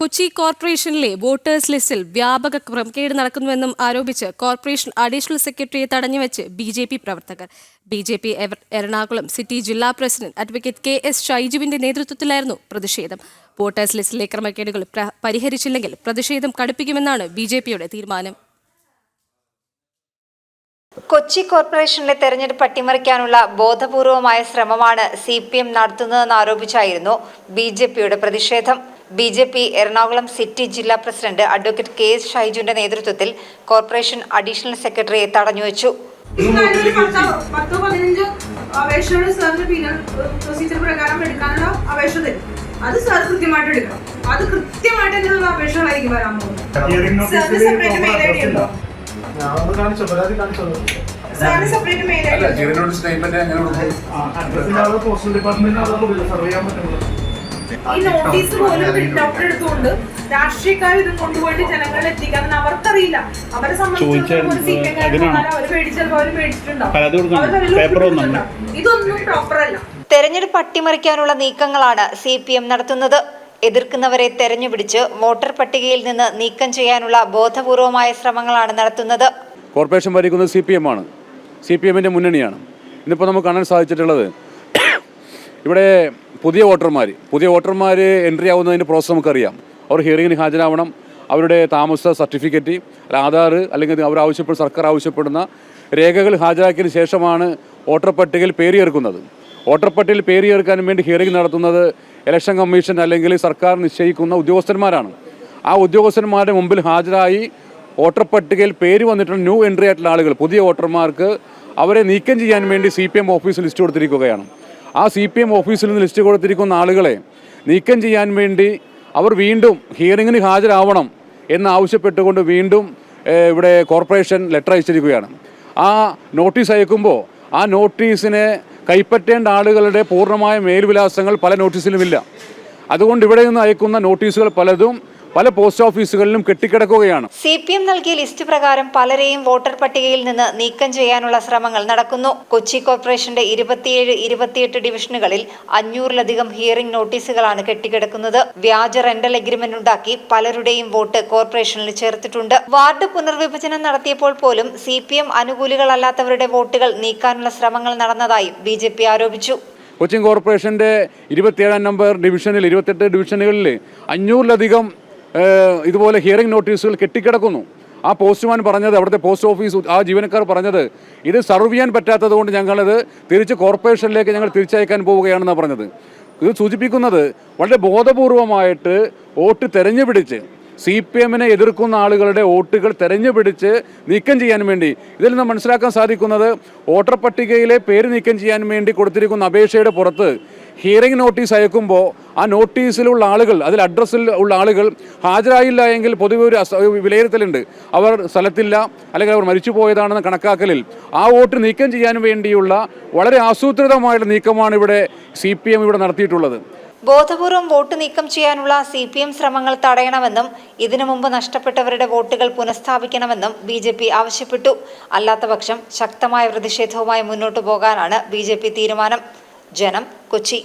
കൊച്ചി കോർപ്പറേഷനിലെ വോട്ടേഴ്സ് ലിസ്റ്റിൽ വ്യാപക ക്രമക്കേട് നടക്കുന്നുവെന്നും ആരോപിച്ച് കോർപ്പറേഷൻ അഡീഷണൽ സെക്രട്ടറിയെ തടഞ്ഞുവെച്ച് ബി ജെ പി പ്രവർത്തകർ. B J P Ernakulam city ജില്ലാ പ്രസിഡന്റ് അഡ്വക്കേറ്റ് കെ എസ് ഷൈജുവിന്റെ നേതൃത്വത്തിലായിരുന്നു പ്രതിഷേധം. വോട്ടേഴ്സ് ലിസ്റ്റിലെ ക്രമക്കേടുകൾ പരിഹരിച്ചില്ലെങ്കിൽ പ്രതിഷേധം കടുപ്പിക്കുമെന്നാണ് ബി ജെ പിയുടെ തീരുമാനം. കൊച്ചി കോർപ്പറേഷനിലെ തെരഞ്ഞെടുപ്പ് അട്ടിമറിക്കാനുള്ള ബോധപൂർവമായ ശ്രമമാണ് സി പി എം നടത്തുന്നതെന്ന് ആരോപിച്ചായിരുന്നു ബി ജെ പിയുടെ പ്രതിഷേധം. B J P Ernakulam city ജില്ലാ പ്രസിഡന്റ് അഡ്വക്കേറ്റ് കെ എസ് ഷൈജുവിന്റെ നേതൃത്വത്തിൽ കോർപ്പറേഷൻ അഡീഷണൽ സെക്രട്ടറിയെ തടഞ്ഞുവച്ചു വെച്ചു. അപേക്ഷകൾ സാറിന് പീനൽ പ്രൊസീജിയർ പ്രകാരം എടുക്കാനുള്ള അപേക്ഷ തരും. അത് സാർ കൃത്യമായിട്ട് എടുക്കണം. അത് കൃത്യമായിട്ട് അതിനുള്ള അപേക്ഷകളായിരിക്കും വരാൻ പോകുന്നത്. സാറിന് സെപ്പറേറ്റ് മെയിൽ ഐ ഡി ഉണ്ടോ സ്റ്റേറ്റ്മെന്റ് ആൾ പോസ്റ്റൽ ഡിപ്പാർട്ട്മെന്റിന് സർവ് ചെയ്യാൻ പറ്റുന്നത്. ഈ നോട്ടീസ് പോലും പ്രിന്റ് ഔട്ട് എടുത്തുകൊണ്ട് രാഷ്ട്രീയക്കാർ ഇത് കൊണ്ടുപോയിട്ട് ജനങ്ങളിൽ എത്തിക്കാൻ അവർക്കറിയില്ല. അവരെ സംബന്ധിച്ചിടത്തോളം അവർ അവർ. ഇതൊന്നും പ്രോപ്പർ അല്ല. തെരഞ്ഞെടുപ്പ് അട്ടിമറിക്കാനുള്ള നീക്കങ്ങളാണ് സി പി എം നടത്തുന്നത്. എതിർക്കുന്നവരെ തെരഞ്ഞുപിടിച്ച് വോട്ടർ പട്ടികയിൽ നിന്ന് നീക്കം ചെയ്യാനുള്ള ബോധപൂർവമായ ശ്രമങ്ങളാണ് നടത്തുന്നത്. കോർപ്പറേഷൻ ഭരിക്കുന്നത് സി പി എം ആണ്. സി പി എമ്മിന്റെ മുന്നണിയാണ്. ഇന്നിപ്പോൾ നമുക്ക് കാണാൻ സാധിച്ചിട്ടുള്ളത് ഇവിടെ പുതിയ വോട്ടർമാർ പുതിയ വോട്ടർമാർ എൻട്രി ആവുന്നതിന്റെ പ്രോസസ്സ് നമുക്കറിയാം. അവർ ഹിയറിങ്ങിന് ഹാജരാവണം. അവരുടെ താമസ സർട്ടിഫിക്കറ്റ് ആധാർ അല്ലെങ്കിൽ അവർ ആവശ്യപ്പെടുന്ന സർക്കാർ ആവശ്യപ്പെടുന്ന രേഖകൾ ഹാജരാക്കിയതിന് ശേഷമാണ് വോട്ടർ പട്ടികയിൽ പേര് ചേർക്കുന്നത് വോട്ടർ പട്ടികയിൽ പേര് ചേർക്കാൻ വേണ്ടി ഹിയറിംഗ് നടത്തുന്നത് ഇലക്ഷൻ കമ്മീഷൻ അല്ലെങ്കിൽ സർക്കാർ നിശ്ചയിക്കുന്ന ഉദ്യോഗസ്ഥന്മാരാണ്. ആ ഉദ്യോഗസ്ഥന്മാരുടെ മുമ്പിൽ ഹാജരായി വോട്ടർ പട്ടികയിൽ പേര് വന്നിട്ടുള്ള ന്യൂ എൻട്രി ആയിട്ടുള്ള ആളുകൾ പുതിയ വോട്ടർമാർക്ക് അവരെ നീക്കം ചെയ്യാൻ വേണ്ടി C P M office list കൊടുത്തിരിക്കുകയാണ്. ആ സി പി എം ഓഫീസിൽ നിന്ന് ലിസ്റ്റ് കൊടുത്തിരിക്കുന്ന ആളുകളെ നീക്കം ചെയ്യാൻ വേണ്ടി അവർ വീണ്ടും ഹിയറിങ്ങിന് ഹാജരാവണം എന്ന് ആവശ്യപ്പെട്ടുകൊണ്ട് വീണ്ടും ഇവിടെ കോർപ്പറേഷൻ ലെറ്റർ അയച്ചിരിക്കുകയാണ്. ആ നോട്ടീസ് അയക്കുമ്പോൾ ആ നോട്ടീസിനെ കൈപ്പറ്റേണ്ട ആളുകളുടെ പൂർണമായ മേൽവിലാസങ്ങൾ പല നോട്ടീസിലുമില്ല അതുകൊണ്ട് ഇവിടെ നിന്ന് അയക്കുന്ന നോട്ടീസുകൾ പലതും പല പോസ്റ്റ് ഓഫീസുകളിലും കെട്ടിക്കിടക്കുകയാണ്. സി പി എം നൽകിയ ലിസ്റ്റ് പ്രകാരം പലരെയും വോട്ടർ പട്ടികയിൽ നിന്ന് നീക്കം ചെയ്യാനുള്ള ശ്രമങ്ങൾ നടക്കുന്നു. കൊച്ചി കോർപ്പറേഷന്റെ ഇരുപത്തിയേഴ് ഇരുപത്തിയെട്ട് ഡിവിഷനുകളിൽ അഞ്ഞൂറിലധികം ഹിയറിംഗ് നോട്ടീസുകളാണ് കെട്ടിക്കിടക്കുന്നത്. വ്യാജ റെന്റൽ എഗ്രിമെന്റ് ഉണ്ടാക്കി പലരുടെയും വോട്ട് കോർപ്പറേഷനിൽ ചേർത്തിട്ടുണ്ട്. വാർഡ് പുനർവിഭജനം നടത്തിയപ്പോൾ പോലും സി പി എം അനുകൂലികളല്ലാത്തവരുടെ വോട്ടുകൾ നീക്കാനുള്ള ശ്രമങ്ങൾ നടന്നതായും ബി ജെ പി ആരോപിച്ചു. കൊച്ചിൻ കോർപ്പറേഷന്റെ ഇരുപത്തിയേഴാം നമ്പർ ഡിവിഷനിൽ ഇരുപത്തെട്ട് ഡിവിഷനുകളിൽ അഞ്ഞൂറിലധികം ഇതുപോലെ ഹിയറിംഗ് നോട്ടീസുകൾ കെട്ടിക്കിടക്കുന്നു. ആ പോസ്റ്റ്മാൻ പറഞ്ഞത് അവിടുത്തെ പോസ്റ്റ് ഓഫീസ് ആ ജീവനക്കാർ പറഞ്ഞത് ഇത് സർവ് ചെയ്യാൻ പറ്റാത്തത് കൊണ്ട് ഞങ്ങളത് തിരിച്ച് കോർപ്പറേഷനിലേക്ക് ഞങ്ങൾ തിരിച്ചയക്കാൻ പോവുകയാണെന്നാണ് പറഞ്ഞത്. ഇത് സൂചിപ്പിക്കുന്നത് വളരെ ബോധപൂർവമായിട്ട് വോട്ട് തെരഞ്ഞുപിടിച്ച് സി പി എമ്മിനെ എതിർക്കുന്ന ആളുകളുടെ വോട്ടുകൾ തെരഞ്ഞുപിടിച്ച് നീക്കം ചെയ്യാൻ വേണ്ടി ഇതിൽ നിന്ന് മനസ്സിലാക്കാൻ സാധിക്കുന്നത് വോട്ടർ പട്ടികയിലെ പേര് നീക്കം ചെയ്യാൻ വേണ്ടി കൊടുത്തിരിക്കുന്ന അപേക്ഷയുടെ പുറത്ത് ഹിയറിംഗ് നോട്ടീസ് അയക്കുമ്പോൾ ആ നോട്ടീസിലുള്ള ആളുകൾ അതിൽ അഡ്രസ്സിൽ ഉള്ള ആളുകൾ ഹാജരായില്ല എങ്കിൽ പൊതുവെ ഒരു വിലയിരുത്തലുണ്ട്. അവർ സ്ഥലത്തില്ല അല്ലെങ്കിൽ അവർ മരിച്ചു പോയതാണെന്ന കണക്കാക്കലിൽ ആ വോട്ട് നീക്കം ചെയ്യാൻ വേണ്ടിയുള്ള വളരെ ആസൂത്രിതമായുള്ള നീക്കമാണ് ഇവിടെ സി പി എം ഇവിടെ നടത്തിയിട്ടുള്ളത്. ബോധപൂർവം വോട്ട് നീക്കം ചെയ്യാനുള്ള സി പി എം ശ്രമങ്ങൾ തടയണമെന്നും ഇതിനു മുമ്പ് നഷ്ടപ്പെട്ടവരുടെ വോട്ടുകൾ പുനഃസ്ഥാപിക്കണമെന്നും ബി ജെ പി ആവശ്യപ്പെട്ടു. അല്ലാത്തപക്ഷം ശക്തമായ പ്രതിഷേധവുമായി മുന്നോട്ടു പോകാനാണ് ബി ജെ പി തീരുമാനം. ജനം കൊച്ചി